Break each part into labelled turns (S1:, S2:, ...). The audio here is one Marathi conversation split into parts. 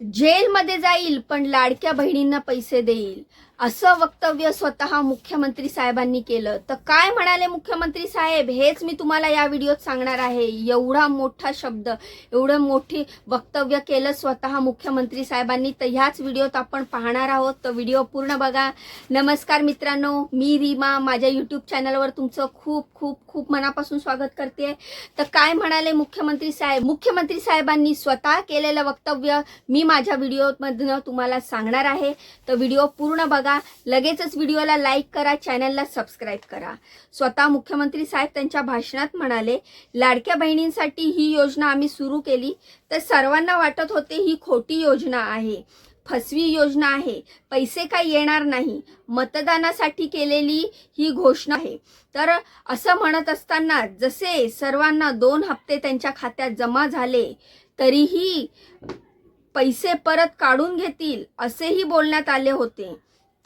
S1: जेलमध्ये जाईल पण लाडक्या बहिणींना पैसे देईल. असं वक्तव्य स्वतः मुख्यमंत्री साहेबांनी केलं. तर काय म्हणाले मुख्यमंत्री साहेब? हेच मी तुम्हाला या व्हिडिओत सांगणार आहे. एवढा मोठा शब्द एवढं मोठी वक्तव्य केलं स्वतः मुख्यमंत्री साहेबांनी. तर ह्याच व्हिडिओत आपण पाहणार आहोत. तर व्हिडिओ पूर्ण बघा. नमस्कार मित्रांनो मी रीमा. माझ्या यूट्यूब चॅनलवर तुमचं खूप खूप खूप मनापासून स्वागत करते. तर काय म्हणाले मुख्यमंत्री साहेब? मुख्यमंत्री साहेबांनी स्वतः केलेलं वक्तव्य मी माझ्या व्हिडिओमधनं तुम्हाला सांगणार आहे. तर व्हिडिओ पूर्ण बघा. लगेचच व्हिडिओला लाईक करा चॅनलला सबस्क्राईब करा. स्वतः मुख्यमंत्री साहेब त्यांच्या भाषणात म्हणाले लाडक्या बहिणींसाठी ही योजना आम्ही सुरू केली तर सर्वांना वाटत होते ही खोटी योजना आहे. फसवी योजना आहे. पैसे काही येणार नाही. मतदानासाठी केलेली ही घोषणा आहे. तर असं म्हणत असताना जसे सर्वांना दोन हप्ते त्यांच्या खात्यात जमा झाले तरीही पैसे परत काढून घेतील असेही बोलण्यात आले होते.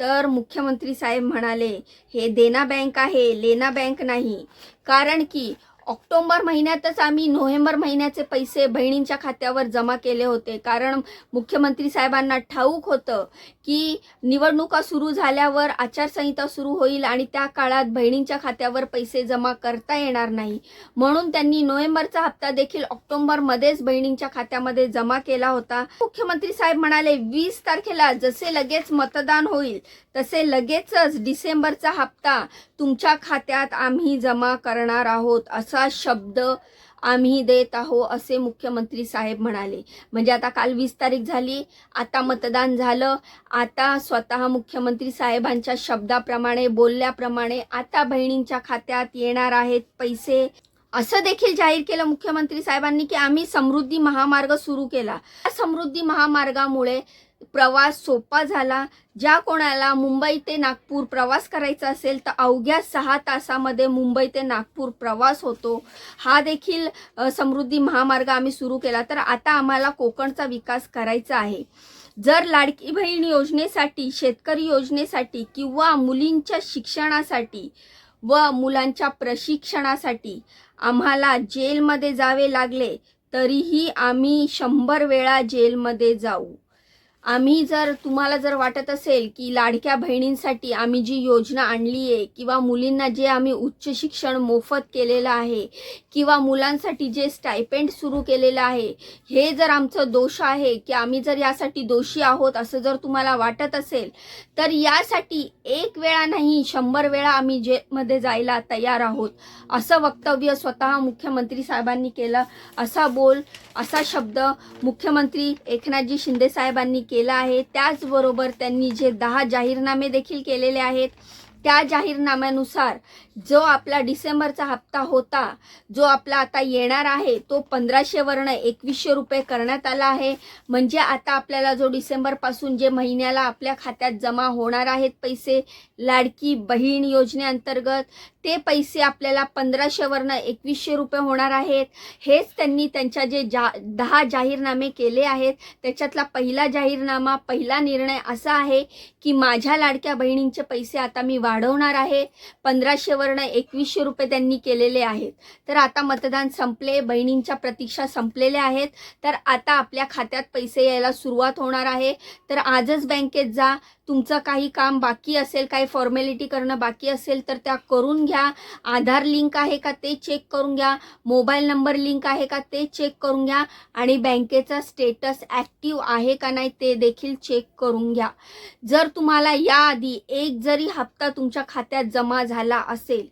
S1: तर मुख्यमंत्री साहेब म्हणाले हे देना बँक आहे लेना बँक नाही. कारण की ऑक्टोबर महिन्यातच आम्ही नोव्हेंबर महिन्याचे पैसे बहिणींच्या खात्यावर जमा केले होते. कारण मुख्यमंत्री साहेबांना ठाऊक होतं की निवडणुका सुरू झाल्यावर आचारसंहिता सुरू होईल आणि त्या काळात बहिणींच्या खात्यावर पैसे जमा करता येणार नाही. म्हणून त्यांनी नोव्हेंबरचा हप्ता देखील ऑक्टोंबरमध्येच बहिणींच्या खात्यामध्ये जमा केला होता. मुख्यमंत्री साहेब म्हणाले वीस तारखेला जसे लगेच मतदान होईल तसे लगेचच डिसेंबरचा हप्ता तुमच्या खात्यात आम्ही जमा करणार आहोत असं शब्द आम्ही देत आहो असे मुख्यमंत्री साहेब म्हणाले. म्हणजे आता काल वीस तारीख झाली आता मतदान झालं आता स्वतः मुख्यमंत्री साहेबांच्या शब्दाप्रमाणे बोलल्याप्रमाणे आता बहिणींच्या खात्यात येणार आहेत पैसे. असं देखील जाहीर केलं मुख्यमंत्री साहेबांनी की आम्ही समृद्धी महामार्ग सुरू केला. समृद्धी महामार्गामुळे प्रवास सोपा झाला. ज्या कोणाला मुंबई ते नागपूर प्रवास करायचा असेल तर अवघ्या सहा तासामध्ये मुंबई ते नागपूर प्रवास होतो. हा देखील समृद्धी महामार्ग आम्ही सुरू केला. तर आता आम्हाला कोकणचा विकास करायचा आहे. जर लाडकी बहीण योजनेसाठी शेतकरी योजनेसाठी किंवा मुलींच्या शिक्षणासाठी व मुलांच्या प्रशिक्षणासाठी आम्हाला जेलमध्ये जावे लागले तरीही आम्ही शंभर वेळा जेलमध्ये जाऊ. आम्ही जर तुम्हाला जर वाटत असेल की लाडक्या बहिणींसाठी आम्ही जी योजना आणली आहे किंवा मुलींना जे आम्ही उच्च शिक्षण मोफत केलेलं आहे किंवा मुलांसाठी जे स्टायपेंड सुरू केलेलं आहे हे जर आमचं दोष आहे की आम्ही जर यासाठी दोषी आहोत असं जर तुम्हाला वाटत असेल तर यासाठी एक वेळा नाही शंभर वेळा आम्ही जेलमध्ये जायला तयार आहोत असं वक्तव्य स्वतः मुख्यमंत्री साहेबांनी केलं. असा बोल असा शब्द मुख्यमंत्री एकनाथजी शिंदे साहेबांनी केला आहे. त्याचबरोबर त्यांनी जे दहा जाहीरनामे देखील केलेले आहेत त्या जाहीरनाम्यानुसार जो आपला डिसेंबरचा हप्ता होता जो आपला आता येणार आहे तो पंधराशेवरनं एकवीसशे रुपये करण्यात आला आहे. म्हणजे आता आपल्याला जो डिसेंबरपासून जे महिन्याला आपल्या खात्यात जमा होणार आहेत पैसे लाडकी बहीण योजनेअंतर्गत ते पैसे आपल्याला पंधराशेवरनं एकवीसशे रुपये होणार आहेत. हेच त्यांनी त्यांच्या जे जा दहा जाहीरनामे केले आहेत त्याच्यातला पहिला जाहीरनामा पहिला निर्णय असा आहे की माझ्या लाडक्या बहिणींचे पैसे आता मी वा वाढवणार आहे. पंधराशेवरनं एकवीसशे रुपये त्यांनी केलेले आहेत. तर आता मतदान संपले बहिणींच्या प्रतीक्षा संपलेल्या आहेत. तर आता आपल्या खात्यात पैसे यायला सुरुवात होणार आहे. तर आजच बँकेत जा. तुमचं काही काम बाकी असेल काही फॉर्मॅलिटी करणं बाकी असेल तर त्या करून घ्या. आधार लिंक आहे का ते चेक करून घ्या. मोबाईल नंबर लिंक आहे का ते चेक करून घ्या. आणि बँकेचा स्टेटस ॲक्टिव्ह आहे का नाही ते देखील चेक करून घ्या. जर तुम्हाला याआधी एक जरी हप्ता तुमच्या खात्यात जमा झाला असेल.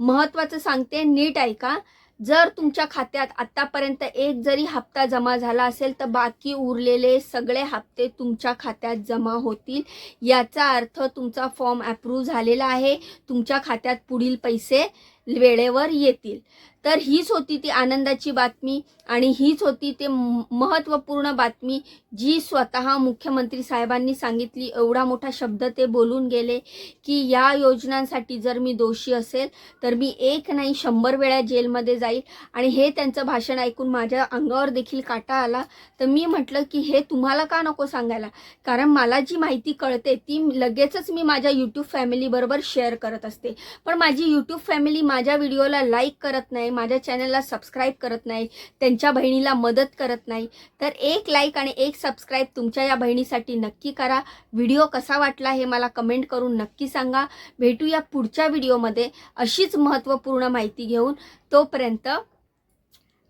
S1: महत्त्वाचं सांगते नीट ऐका. जर तुमच्या खात्यात आत्तापर्यंत एक जरी हप्ता जमा झाला असेल तर बाकी उरलेले सगळे हप्ते तुमच्या खात्यात जमा होतील. याचा अर्थ तुमचा फॉर्म अप्रूव्ह झालेला आहे. तुमच्या खात्यात पुढील पैसे वेळेवर येतील. तर हीच होती ती आनंदाची बातमी आणि हीच होती ते महत्त्वपूर्ण बातमी जी स्वतः मुख्यमंत्री साहेबांनी सांगितली. एवढा मोठा शब्द ते बोलून गेले की या योजनांसाठी जर मी दोषी असेल तर मी एक नाही शंभर वेळा जेलमध्ये जाईल. आणि हे त्यांचं भाषण ऐकून माझ्या अंगावर देखील काटा आला. तर मी म्हटलं की हे तुम्हाला का नको सांगायला? कारण मला जी माहिती कळते ती लगेचच मी माझ्या यूट्यूब फॅमिलीबरोबर शेअर करत असते. पण माझी यूट्यूब फॅमिली मा माझ्या व्हिडिओला लाईक करत नाही माझ्या चॅनलला सबस्क्राईब करत नाही त्यांच्या बहिणीला मदत करत नाही तर एक लाईक आणि एक सबस्क्राईब तुमच्या या बहिणीसाठी नक्की करा. व्हिडिओ कसा वाटला हे मला कमेंट करून नक्की सांगा. भेटूया पुढच्या व्हिडिओमध्ये अशीच महत्त्वपूर्ण माहिती घेऊन. तोपर्यंत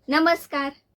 S1: नमस्कार.